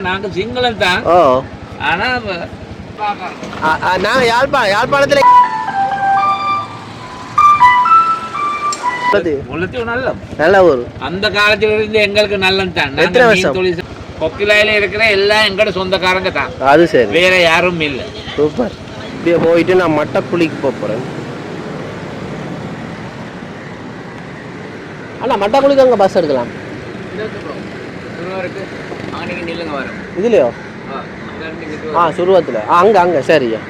நாங்க சிங்களம் தான். ஆனா நாங்க யாழ்ப்பாணம் யாழ்ப்பாணத்துல நல்ல நல்ல ஊர். அந்த காலத்துல இருந்து எங்களுக்கு நல்லம் தான். நாங்க எத்தனை மீன் வருஷம்? தொழில் செ- கொக்கிலாயில இருக்கிற எல்லாம் எங்கட சொந்தக்காரங்க தான். அது சரி. வேற யாரும் இல்ல. சூப்பர். இப்படியே போயிட்டு நான் மட்டக்குழிக்கு போக போகிறேன் அண்ணா மட்டக்குழிக்கு அங்கே பஸ் எடுக்கலாம்? இதுலையோ? ஆ சுருவத்தில். ஆ அங்கே அங்கே சரியா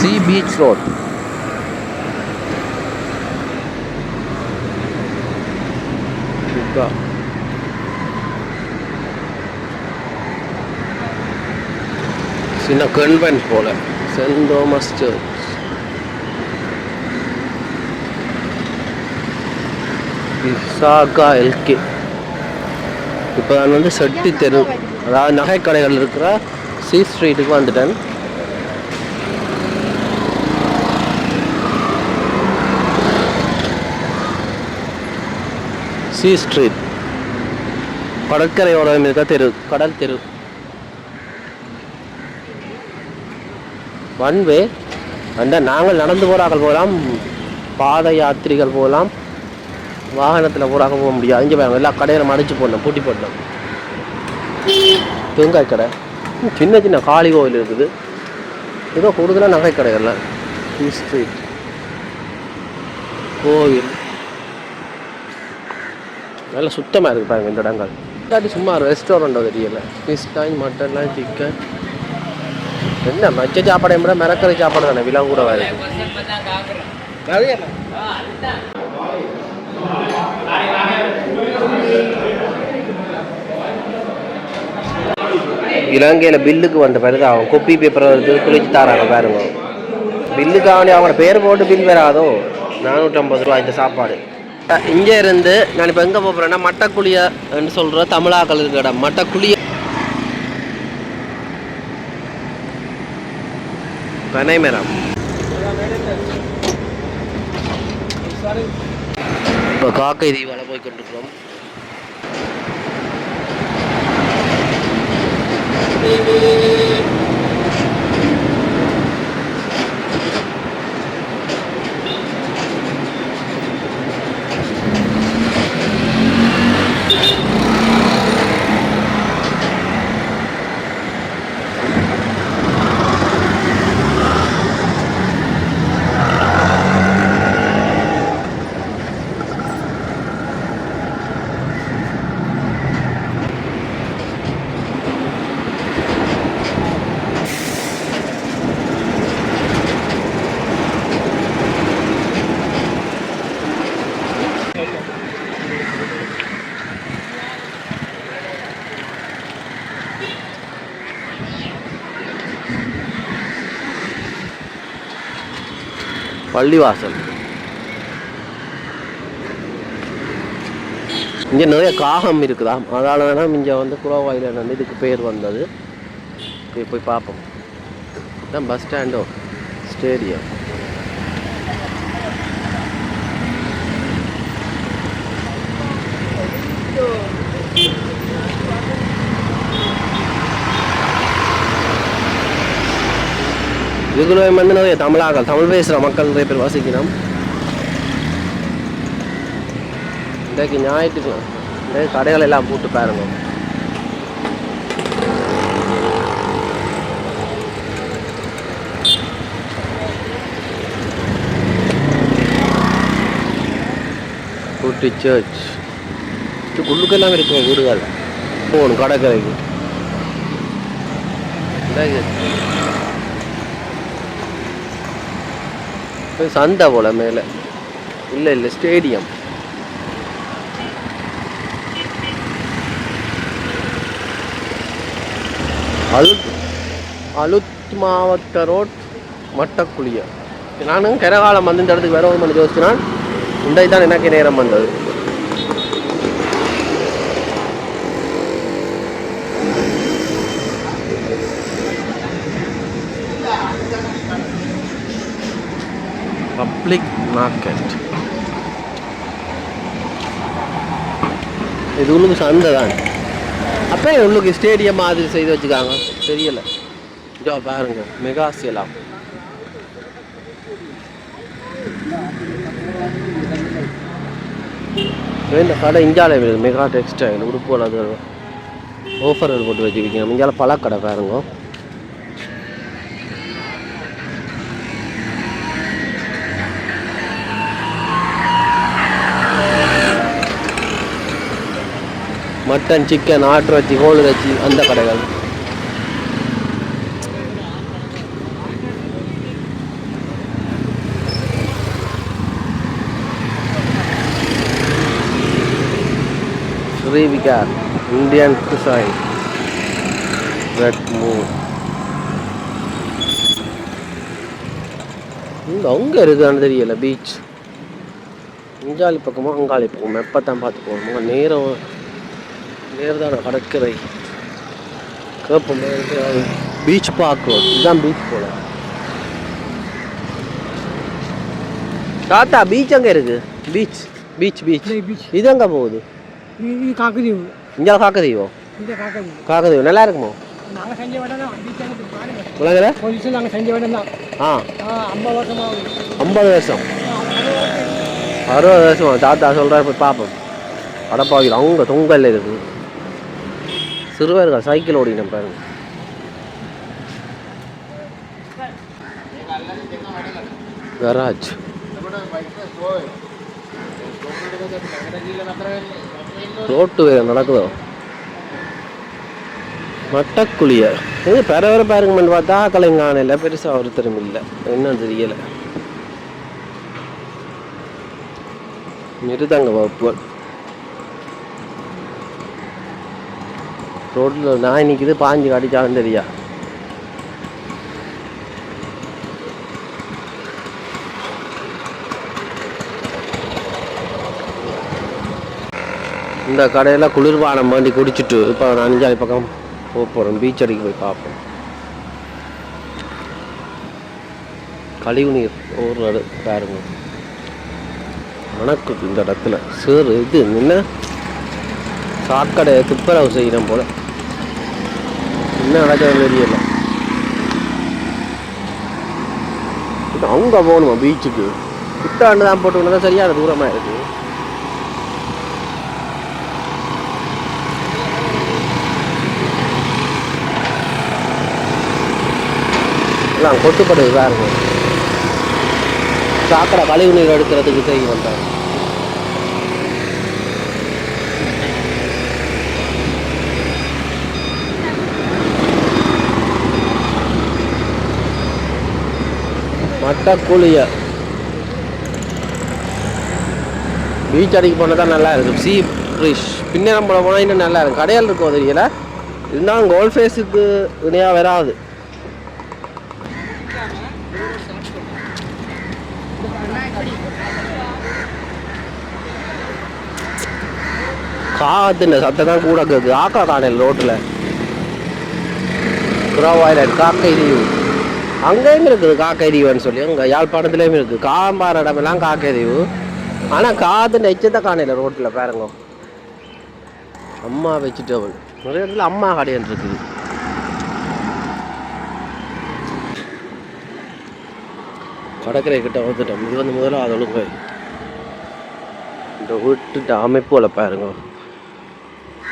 சி பீச் ரோட். சின்ன கன்வென்ட் போல. சென்ட் தோமஸ் சர்ச் விசாகா எல்கே. இப்போ நான் வந்து செட்டி தெரு அதாவது நகைக்கடைகள் இருக்கிற சி ஸ்ட்ரீட்டுக்கு வந்துட்டேன். சி ஸ்ட்ரீட் கடற்கரையோட இருக்க தெரு கடல் தெரு. ஒன் வே அந்த நாங்கள் நடந்து போகிறார்கள் போகலாம் பாத யாத்திரிகள் போகலாம் வாகனத்தில் போகிறாக போக முடியாது. இங்கே பாருங்க எல்லா கடையிலும் அடிச்சு போடணும் பூட்டி போடணும். தேங்காய் கடை. சின்ன சின்ன காளி கோவில் இருக்குது. ஏதோ கூடுதலாக நகை கடைகள்லாம். ஸ்ட்ரீட் கோவில். நல்லா சுத்தமாக இருக்குது பாருங்க இந்த இடங்கள். இல்லாட்டி சும்மா ரெஸ்டாரண்ட் தெரியல. ஃபிஷ் டைம் மட்டன்லாம் சிக்கன் என்ன மச்ச சாப்பாடை விட மிரக்கறி சாப்பாடு தானே? விலை கூட வருது இலங்கையில் பில்லுக்கு வந்த பிறகு அவன் கொப்பி பேப்பரை எடுத்து குளிச்சு தாராங்க பாருங்க. பில்லுக்கு அவனே அவனோட பேர் போட்டு பில் வராதோ? நானூற்றம்பது ரூபா இந்த சாப்பாடு. இங்கே இருந்து நான் இப்போ எங்கே போகிறேன்னா மட்டக்குழியன்னு சொல்கிற தமிழாக்கள் இருக்கிற இடம். மட்டக்குழிய பனைமரம் இப்போ காக்கை தீவால போய் கொண்டிருக்கிறோம் பள்ளிவாசல் இங்கே நிறைய காகம் இருக்குதாம் அதனால தான் இங்கே வந்து குரோவாயில் வந்து இதுக்கு பேர் வந்தது போய் போய் பார்ப்போம் இதான் பஸ் ஸ்டாண்டோ ஸ்டேடியம் இதுக்குள்ள வந்து நிறைய தமிழாக்கள் தமிழ் பேசுகிற மக்கள் நிறைய பேர் வசிக்கணும். இன்றைக்கு ஞாயிற்றுக்கிழமை இன்றைக்கு கடைகள் எல்லாம் போட்டு பாருங்க. கூட்டி சர்ச் உள்ளுக்கெல்லாம் இருக்கும் வீடுகள். போகணும் கடற்கரைக்கு இன்றைக்கு சந்தை போல மேலே. இல்லை இல்லை ஸ்டேடியம் அலுத் அலுத் மாவட்ட ரோட் மட்டக்குழிய. நானும் கரகாலம் வந்து இந்த இடத்துக்கு வரவும் பண்ணி யோசிச்சினான் உண்டை தான் எனக்கு நேரம் வந்தது. பப்ளிக் மார்க்கெட் இது உள்ளுக்கு சந்தை தான் அப்போ உள்ளுக்கு ஸ்டேடியம் மாதிரி செய்து வச்சுக்காங்க. தெரியலை. இதோ பாருங்க மெகா சேலாம். இந்த கடை இந்தியாவில் இருக்குது. மெகா டெக்ஸ்டைல் உடுப்புகள் அது ஆஃபர்கள் போட்டு வச்சுருக்கீங்க. இந்தியாவில் பழக்கடை பாருங்க. மட்டன் சிக்கன் ஆட்டுறச்சி கோழி இறைச்சி அந்த கடைகள். ஸ்ரீவிகா இந்தியன் குசாய் ரெட் மூன் இங்கே அங்கே இருக்குதான்னு தெரியல பீச் இஞ்சாலி பக்கமோ அங்காளி பக்கமோ எப்போ தான் பார்த்து போகணும் நேரம் நேர்தான கடற்கரை. கேப்பம் பீச் பார்க் ரோட் இதுதான் பீச் போல. தாத்தா பீச் அங்கே இருக்கு? Beach beach beach. இது எங்கே போகுது? காக்கதீவு. இங்கே காக்கதீவோ? காக்கதீவு. நல்லா இருக்குமோ? ஐம்பது வருஷமா. அறுபது வருஷமா. தாத்தா சொல்கிறார் போய் பார்ப்போம் அடப்பாவில் அவங்க தொங்கல்ல இருக்கு. சிறுவர்கள் சைக்கிள் ஓடினேன் பாருங்க. கராஜ். ரோட்டு வேறு நடக்குதோ? மட்டக்குழிய. இது பரவர பாருங்கன்னு பார்த்தா கலைஞான இல்லை பெருசாக ஒருத்தரும் இல்லை. என்னன்னு தெரியலை. மிருதங்க வகுப்புகள். ரோட்டில் நாய் நிற்கிது பாஞ்சு கடிச்சாலும் தெரியா இந்த கடையில் குளிர்பானம் வேண்டி குடிச்சிட்டு இப்போ நான் அஞ்சாறு பக்கம் போக போகிறோம் பீச் அடிக்கு போய் பார்ப்போம். கழிவு நீர் ஒரு பாருங்க. மணக்குது இந்த இடத்துல. சேறு இது என்ன? சாக்கடை துப்புரவு செய்யணும் போல. என்ன நடக்கிறது தெரியல. அங்கே போகணுமா பீச்சுக்கு புத்தாண்டு தான் போட்டு தான் சரியான தூரமா இருக்கு. எல்லாம் கொட்டுப்படுது பாருங்க. சாக்கடை கழிவு நீர் எடுக்கிறதுக்கு செய்ய வந்தாங்க. மட்டக்குழிய. பீச் அடிக்கு போனால் தான் நல்லா இருக்கும். சீ ஃப்ரிஷ் பின்னரம்பலம் போனால் இன்னும் நல்லா இருக்கும். கடையில் இருக்கும் தெரியல இருந்தாலும் கோல்ட் ஃபேஸுக்கு இணையாக வராது. காத்துன சத்தம் தான் கூட கேட்குது ஆக்கா காணல் ரோட்டில். குரோவாயிலட் காக்கை தீவு அங்கேயும் இருக்குது காக்கைதீவுன்னு சொல்லி அங்கே யாழ்ப்பாணத்துலேயும் இருக்குது. காம்பார இடமெல்லாம் காக்கைதீவு. ஆனால் காத்து நெச்சத்தை காணையில் ரோட்டில் பாருங்க. அம்மா வெஜிடபிள் நிறைய இடத்துல அம்மா கடையன் இருக்குது. கடற்கரை கிட்ட வந்துட்டோம். இது வந்து முதல்ல ஒழுங்கு இந்த வீட்டு அமைப்புகளை பாருங்க.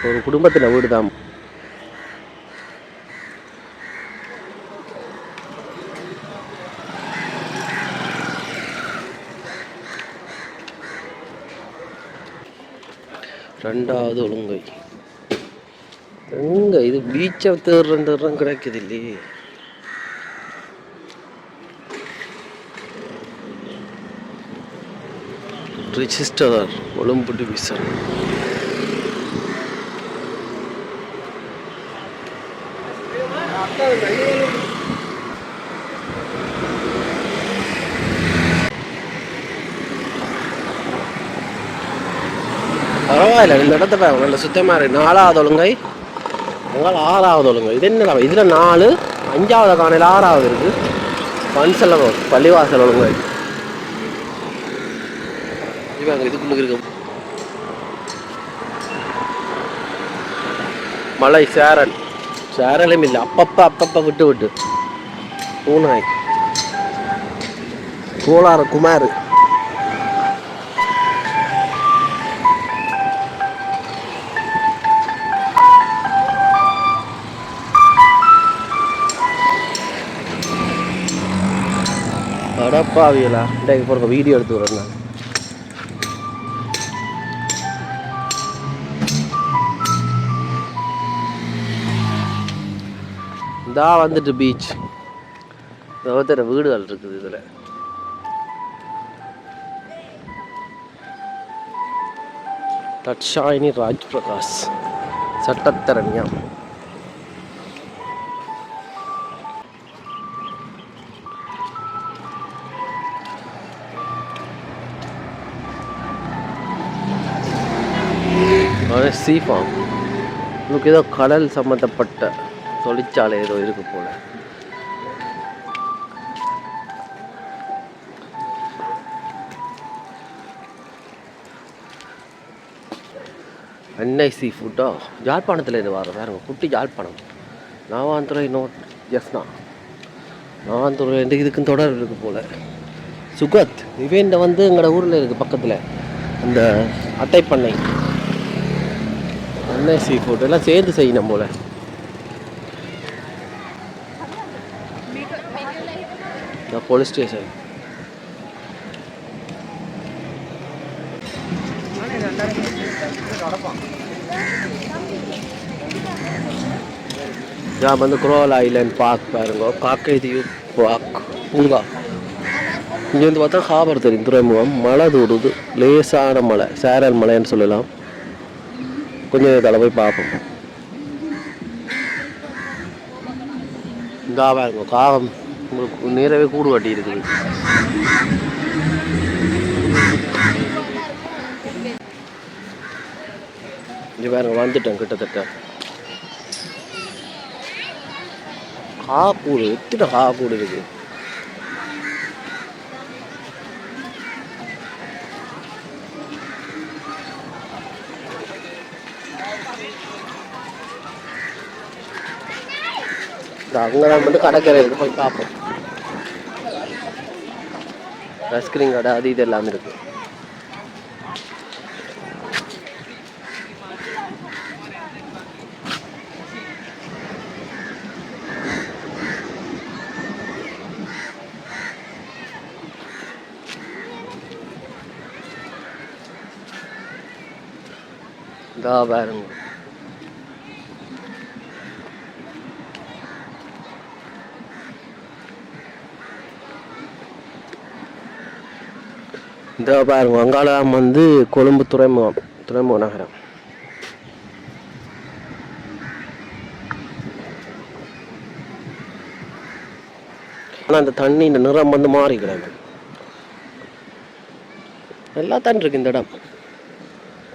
ஒரு குடும்பத்தில் வீடு தான் ரெண்டாவது ஒழுங்கை. எங்க இது பீச்சை தேடுறதும் கிடைக்குது இல்லையே ரிஜிஸ்டர் ஒழும்பு டிவிஷன் பரவாயில்ல இந்த இடத்த பாருங்க நல்ல சுத்தமாக இருக்கு. நாலாவது ஒழுங்கை. உங்களால் ஆறாவது ஒழுங்கை. இது என்ன இதில் நாலு அஞ்சாவது காணையில் ஆறாவது இருக்கு. பன்சல பள்ளிவாசல் ஒழுங்கு. இவங்க இதுக்குள்ள இருக்கு மலை சேரல் சேரலும் இல்லை அப்பப்போ அப்பப்போ விட்டு விட்டு. பூனாய் கோளாறு குமார். அடப்பாவியலா இன்றைக்கு போகிற வீடியோ எடுத்து வரேன் நான் இதா வந்துட்டு பீச் ஒருத்தர வீடுகள் இருக்குது இதில் தட்சாயினி ராஜ் பிரகாஷ் சட்டத்தரண்யா சீ ஃபார்ம் ஏதோ கடல் சம்மந்தப்பட்ட தொழிற்சாலை ஏதோ இருக்கு போல. அன்னை சீ ஃபுட்டா ஜாழ்ப்பாணத்தில் இது வர பாருங்க குட்டி ஜாழ்ப்பாணம் நாவாந்துறை நோட் ஜஸ்னா நாவாந்துறை இந்த இதுக்கும் தொடர் இருக்கு போல. சுகத் இவன் வந்து எங்களோட ஊரில் இருக்குது பக்கத்தில். அந்த அட்டை பண்ணை அன்னை சீ ஃபுட் எல்லாம் சேர்ந்து செய்யணும் போல. இந்த போலீஸ் ஸ்டேஷன் நான் வந்து குரோல் ஐலண்ட் பார்க் பாருங்க. காக்கை தீவு பார்க் பூங்கா இங்கேருந்து பார்த்தா ஹாபர் தெரியும் துறைமுகம். மழை தூடுது. லேசான மலை சேரல் மலைன்னு சொல்லலாம். கொஞ்சம் இதில் போய் பார்ப்போம். இந்த பாருங்க காகம் உங்களுக்கு நேரவே கூடு வாட்டி இருக்குது. இங்கே பாருங்க வந்துட்டேன் கிட்டத்தட்ட. காக்கூடு எத்தனை காக்கூடு இருக்கு அங்கே நம்ம வந்து கடற்கரை இருக்கு போய் பார்ப்போம். ஐஸ்கிரீம் கடை அது இது எல்லாமே இருக்கு. இதா பாருங்க. இந்த பாருங்க வங்காளம் வந்து கொழும்பு துறைமுகம் துறைமுக நகரம். ஆனால் அந்த தண்ணி இந்த நிறம் வந்து மாறி கிடக்கு எல்லா தண்ணி இருக்கு இந்த இடம்.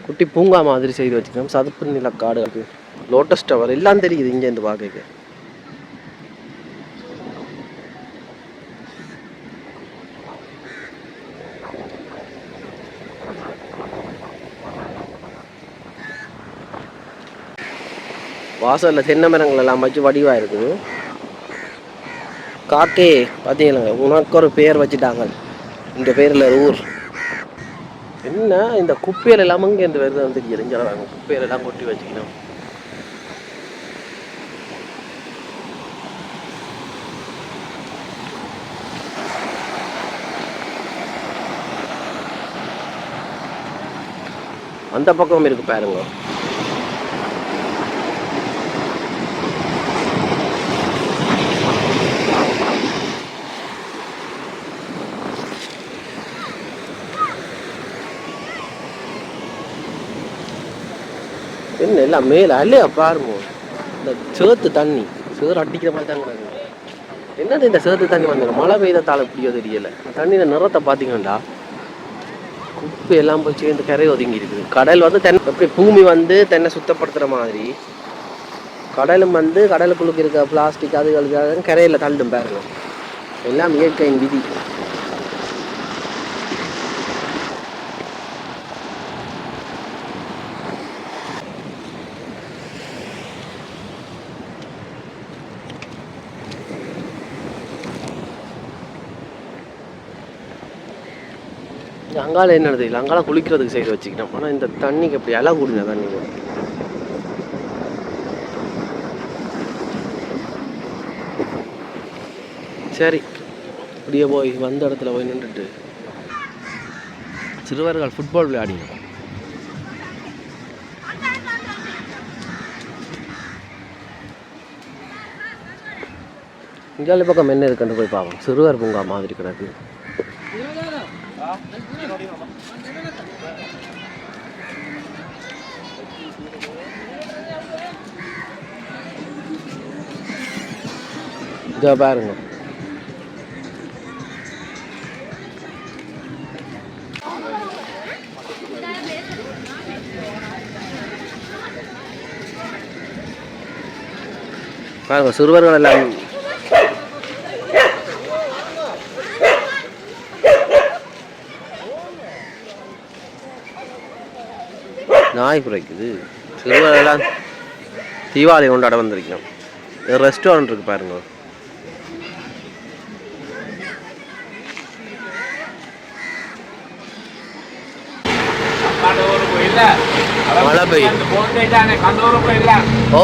குட்டி பூங்கா மாதிரி செய்து வச்சுக்கணும் சதுப்பு நில காடு இருக்கு. லோட்டஸ் டவர் எல்லாம் தெரியுது இங்கேருந்து பார்க்க வாசலில் தென்னை மரங்கள் எல்லாம் வச்சு வடிவாக இருக்குது. காக்கே பார்த்தீங்களா உனக்கு ஒரு பேர் வச்சுட்டாங்க. இந்த பேரில் ஊர். என்ன இந்த குப்பையில் எல்லாமே இங்கே இந்த வருது வந்து எரிஞ்சிடறாங்க குப்பையில எல்லாம் கொட்டி வச்சுக்கணும். அந்த பக்கம் இருக்கு பாருங்க. என்ன எல்லாம் மேலே அல்லையா பாருமோ இந்த சேத்து தண்ணி சேறு அடிக்கிற மாதிரி தான் வருது. என்னது இந்த சேத்து தண்ணி வந்தாங்க மழை பெய்தத்தால் எப்படியோ தெரியல. தண்ணியில் நிறத்தை பார்த்தீங்கன்னா குப்பை எல்லாம் போய் சேர்ந்து கரை ஒதுங்கி இருக்குது. கடல் வந்து தென் எப்படி பூமி வந்து தென்னை சுத்தப்படுத்துகிற மாதிரி. கடலும் வந்து கடலுக்குள்ளுக்கு இருக்க பிளாஸ்டிக் அது அதுக்காக கரையில் தள்ளும் பாருங்க. எல்லாம் இயற்கையின் விதி. அங்கால என்ன நடந்தது அங்கால குளிக்கிறதுக்கு சைடு வச்சுக்கிட்டோம். ஆனால் இந்த தண்ணிக்கு அப்படி அலை கூடுங்க தண்ணி? சரி அப்படியே போய் வந்த இடத்துல போய் நின்றுட்டு சிறுவர்கள் ஃபுட்பால் விளையாடிங்க இங்கால பக்கம் என்ன இருக்குன்னு போய் பார்ப்போம். சிறுவர் பூங்கா மாதிரி கிடக்கு. இதோ பாருங்க. பாருங்க சிறுவர்கள் எல்லாம் நாய் குறைக்குது எல்லாம் தீபாவளி கொண்டாட வந்திருக்கோம் ரெஸ்டாரண்ட் இருக்கு பாருங்க மழை பெய்யும். ஓ.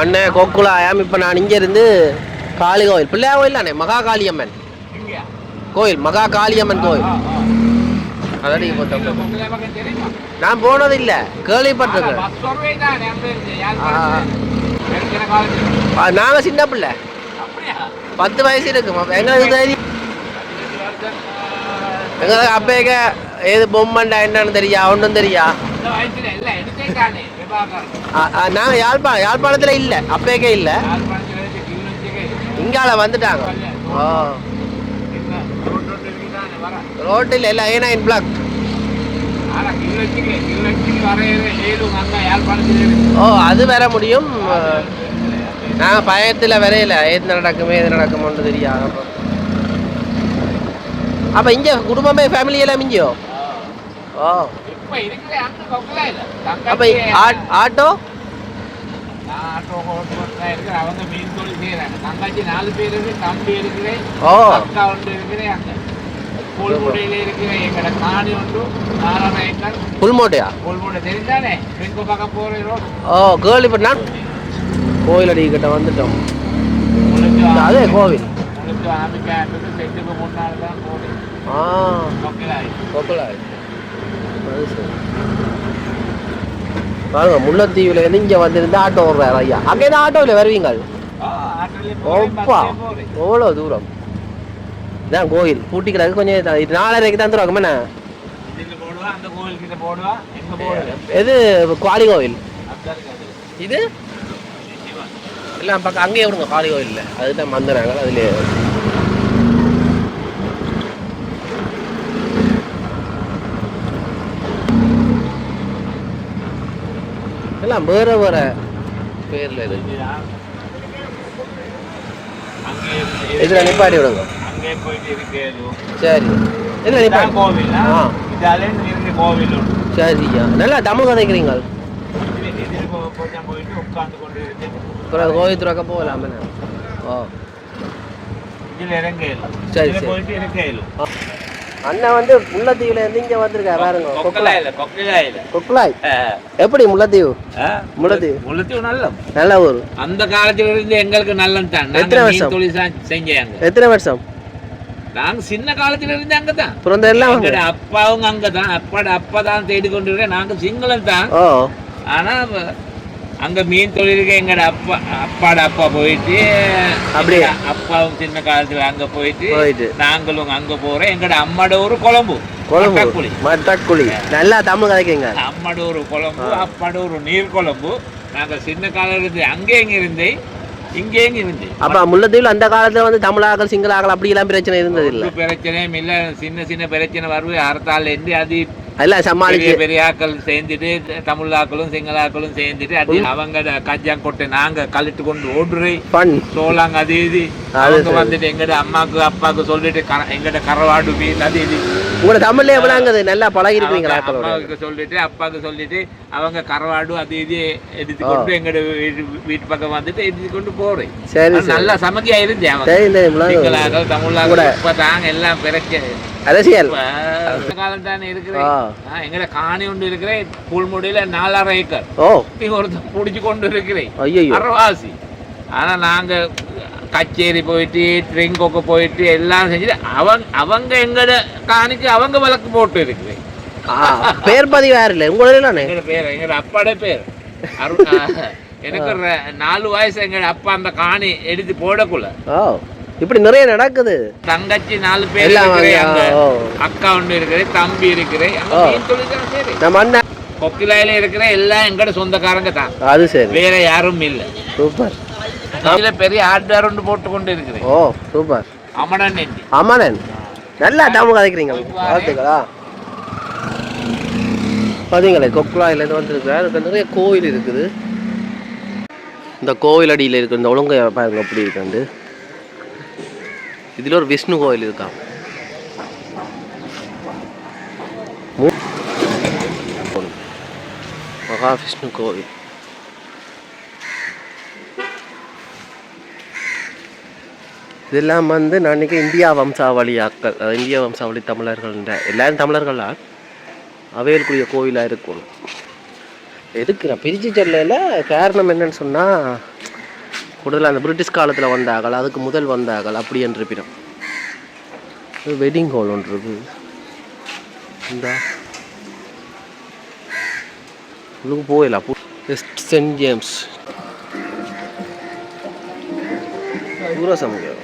அண்ணே கொக்குலாயாம் இப்போ நான் இங்கே இருந்து காளி கோயில் பிள்ளையா கோயில் தானே மகா காளியம்மன்? கோயில் மகா காளியம்மன் கோயில். ஆ, அதான் போட்டோம் நான் போனது இல்லை கேள்விப்பட்டிருக்கேன் நாங்கள் சின்ன பிள்ளை. பத்து வயசு இருக்கு. எங்களுக்கு தெரியும்? எங்களுக்கு அப்பேக்க ஏது பொம்மண்டா என்னன்னு தெரியா? ஒன்றும் தெரியா? நாங்கள் ஆ, யாழ்ப்பாணம் இல்லை. அப்பேக்கே இல்லை? இங்கால வந்துட்டாங்க. ஓ என்ன, ரோட் ரோட் இருக்குதானே, வர. ரோட்டில் எல்லாம் ஏன்னா இன் பிளாக். ஓ அது வர முடியும் நான் பயத்தில் வரையில ஏது நடக்குமே எது நடக்குமோன்னு தெரியாது அப்போ இங்கே குடும்பமே ஃபேமிலி எல்லாம் இங்கேயோ ஓ. அப்போ ஆட்டோ நான் ஆட்டோ ஓட்டுநர் தான் இருக்கிறேன். அவங்க மீன் தொழில் செய்யறாங்க. தங்கச்சி நாலு பேர் இருக்கு, தம்பி இருக்கிறேன், ஓ அக்கா ஒன்று இருக்கிறேன் அங்க. கொள்முடையில இருக்கிற எங்கட காணி ஒன்று, ஏக்கர். புல்மோட்டையா கொள்முடை தெரிந்தானே? தெற்கு பக்கம் ரோடு. ஓ நான் கோயில் அடிக்கிட்ட வந்துட்டோம் முழுக்க அதே கோவில் முழுக்க ஆமி கேம்புக்கு செட்டுக்கு முன்னால தான் போகுது. ஆ கொக்கலாய். கொக்கலா அது சரி பாருங்க முல்லைத்தீவுல இருந்து இங்கே வந்திருந்து ஆட்டோ ஓடுறாரு ஐயா அங்கே தான் ஆட்டோவில் வருவீங்க ஓப்பா. எவ்வளோ தூரம் இதான் கோயில். பூட்டி கிடக்கு கொஞ்சம் இது- நாலரைக்கு தான் தருவாங்க போடுது? எது? குவாலி கோவில். இது? எல்லாம் பக்கம் அங்கேயே விடுங்க. காளி கோயிலில் அதுதான் வந்துடுறாங்க அதுலேயே. எல்லாம் வேற வேற பேர்ல இருக்கு. இதுல நிப்பாட்டி விடுங்க. அங்கே போயிட்டு இருக்கேன் சரி. இதான் நிப்பாட்டி கோவில். ஆ. இதாலே இருந்து கோவில் உண்டு. சரியா நல்லா தமிழ் கதைக்கிறீங்க இதுல- கொஞ்சம் போயிட்டு உட்கார்ந்து கொண்டு இருக்கேன் அப்புறம் கோயில் துறக்க போகலாமே ஓ. இதுல சரி. போயிட்டு அண்ணன் வந்து முல்லைத்தீவுல இருந்து இங்க வந்திருக்கா பாருங்க. கொக்கலா கொக்குலாய் இல்ல கொக்கலா இல்ல. கொக்குலாய் எப்படி முல்லைத்தீவு? முல்லைத்தீவு. முள்ளத்தீவு நல்ல நல்ல ஊர். அந்த காலத்துல இருந்து எங்களுக்கு நல்லம் தான் எத்தனை வருஷம்? தொழில் செஞ்சாங்க எத்தனை வருஷம்? நாங்க சின்ன காலத்துல இருந்து அங்கதான். பிறந்த எல்லாம் எங்கட அப்பாவும் அங்கதான். அப்பாட அப்பா தான் தேடி கொண்டு இருக்கேன் நாங்க சிங்களம் தான் ஆனா அங்க மீன் தொழிலுக்கு எங்கட அப்பா அப்பாட அப்பா போயிட்டு அப்படியே? அப்பாவும் சின்ன காலத்துல அங்க போயிட்டு நாங்களும் அங்க போறோம். எங்கட அம்மாட ஒரு குழம்பு. குழம்பு. மட்டக்குழி. நல்லா தமிழ் கதைக்குங்க. அம்மாட ஒரு குழம்பு அப்பாட ஒரு நீர் குழம்பு. நாங்க சின்ன காலம் இருந்து அங்கே எங்க இருந்தே இங்கே எங்க இருந்து. அப்ப முல்லைத்தீவுல அந்த காலத்துல வந்து தமிழாக்கள் சிங்களாக்கள் அப்படி எல்லாம் பிரச்சனை இருந்தது இல்ல பிரச்சனையும் இல்ல. சின்ன சின்ன பிரச்சனை வருது. அறத்தால இருந்து அது பெரிய சமாளிச்சு. பெரிய ஆக்கள் சேர்ந்துட்டு தமிழாக்களும் சிங்களாக்களும் சேர்ந்துட்டு அது அவங்க கஜாங் கொட்டை நாங்க கழிட்டு கொண்டு ஓடுறே பண். சோளாங்க அது இது. அவங்க. வந்துட்டு எங்கட அம்மாக்கு அப்பாக்கு சொல்லிட்டு எங்கட கரவாடு மீன் அது இது. உங்களோட தமிழ்ல எப்படாங்குது நல்லா பழகி இருக்கிறீங்களா ஆக்களோட அம்மாவுக்கு சொல்லிட்டு அப்பாவுக்கு சொல்லிட்டு அவங்க கரவாடு அது இது எடுத்து கொண்டு எங்கட வீட்டு வீட்டு பக்கம் வந்துட்டு எடுத்து கொண்டு போறேன். சரி நல்லா சமக்கியா இருந்தேன் அவங்க. சரி இந்த இவ்வளவு சிங்களாக தமிழாக இப்ப தாங்க எல்லாம் பிறக்க. அரசியல். காலம் தானே இருக்கிறேன். எங்கட காணி ஒன்று இருக்கிறேன் புல்முடியில நாலாயிரம் ஏக்கர். ஓ. நீ ஒருத்தர் பிடிச்சு கொண்டு இருக்கிறேன். ஐயோ அறவாசி. ஆனா நாங்க கச்சேரி போயிட்டு ட்ரிங்கோக்கு போயிட்டு எல்லாம் செஞ்சுட்டு அவங்க அவங்க எங்கட காணிக்கு அவங்க வழக்கு போட்டு இருக்கிறேன். பேர் பதிவு யாரு இல்லை. உங்களோட பேர் எங்கட அப்பாட பேர். எனக்கு நாலு வயசு எங்கட அப்பா அந்த காணி எடுத்து போடக்குள்ள. இப்படி நிறைய நடக்குது. தங்கச்சி நாலு பேர் எல்லாம். அக்கா ஒன்று இருக்கிறேன் தம்பி சரி. நம்ம அண்ணன். கொக்கிலாயில இருக்கிற எல்லாம் எங்கட சொந்தக்காரங்க தான். அது சரி. வேற யாரும் இல்ல. சூப்பர். இதுல பெரிய ஹார்ட்வேர் ஒன்று போட்டு கொண்டு இருக்கிறேன். ஓ சூப்பர். அமடன் எண்டி ஆமாண்ணன் நல்லா தமிழ் கதைக்கிறீங்க பார்த்துங்களா பார்த்தீங்களே கொக்குலாயிலேருந்து வந்துருக்குறா இதுக்கு நிறைய கோயில் இருக்குது. இந்த கோவில் அடியில் இருக்கிற இந்த ஒழுங்கை பாருங்க அப்படி இருக்காண்டு இதில் ஒரு விஷ்ணு கோயில் இருக்கான் மூ- மகா விஷ்ணு கோவில். இதெல்லாம் வந்து நான் நினைக்க இந்தியா வம்சாவளி ஆக்கள் இந்திய வம்சாவளி தமிழர்கள் எல்லாரும் தமிழர்களால் அவையல்குரிய கோவிலாக இருக்கும் எதுக்கு நான் பிரிச்சு செல்லல? காரணம் என்னன்னு சொன்னால் கூடுதலாக அந்த பிரிட்டிஷ் காலத்தில் வந்தார்கள் அதுக்கு முதல் வந்தார்கள் அப்படி என்று இருப்பிடம் வெட்டிங் ஹால் ஒன்று இருக்குது இந்த. உள்ளுக்கு போயிடலாம் சென்ட் ஜேம்ஸ் சூரசமுகம்